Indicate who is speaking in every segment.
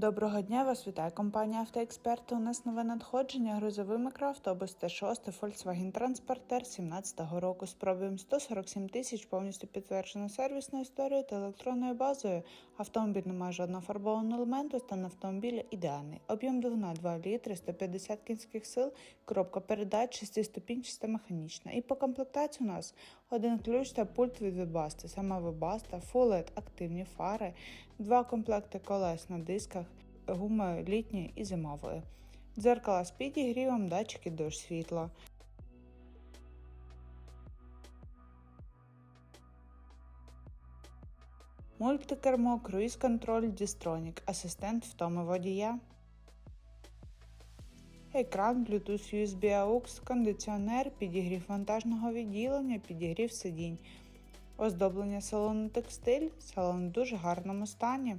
Speaker 1: Доброго дня, вас вітає компанія Автоексперт. У нас нове надходження грузовий мікроавтобус Т6 Volkswagen Transporter 17-го року з пробігом 147 тисяч, повністю підтверджено сервісною історією та електронною базою. Автомобіль не має жодного фарбованого елементу, стан автомобіля ідеальний. Об'єм двигуна 2 літри, 150 кінських сил, коробка передач, 6-ступінчаста механічна. І по комплектації у нас один ключ та пульт від Webaста, сама Full LED, активні фари, два комплекти колес на дисках, гуми літньої і зимової, дзеркала з підігрівом, датчики дощ світла. Мультикермо, круїз-контроль, дістронік, асистент втоми водія. Екран, Bluetooth USB AUX, кондиціонер, підігрів вантажного відділення, підігрів сидінь, оздоблення салону текстиль, салон в дуже гарному стані.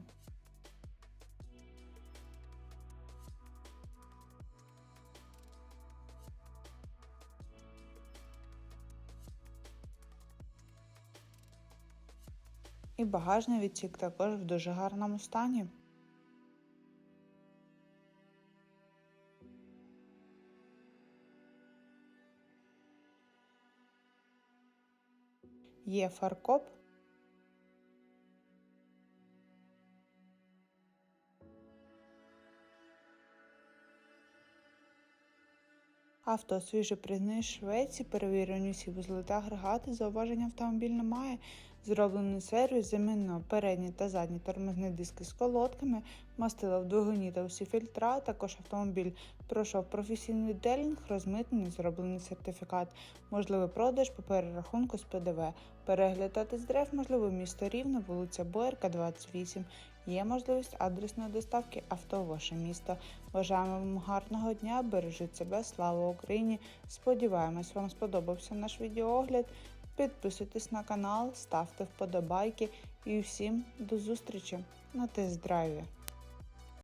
Speaker 1: І багажний відсік також в дуже гарному стані. Є фаркоп. Авто свіже пригнаний Швеції, перевірені всі вузли та агрегати, зауваження автомобіль немає. Зроблений сервіс, замінено передні та задні тормозні диски з колодками, мастила в двигуні та усі фільтра. Також автомобіль пройшов професійний делінг, розмитнений, зроблений сертифікат, можливий продаж по перерахунку з ПДВ. Переглядати з дерев можливо місто Рівне, вулиця Боярка, 28. Є можливість адресної доставки авто в ваше місто. Бажаємо вам гарного дня, бережіть себе, слава Україні! Сподіваємось, вам сподобався наш відеоогляд. Підписуйтесь на канал, ставте вподобайки і всім до зустрічі на тест-драйві!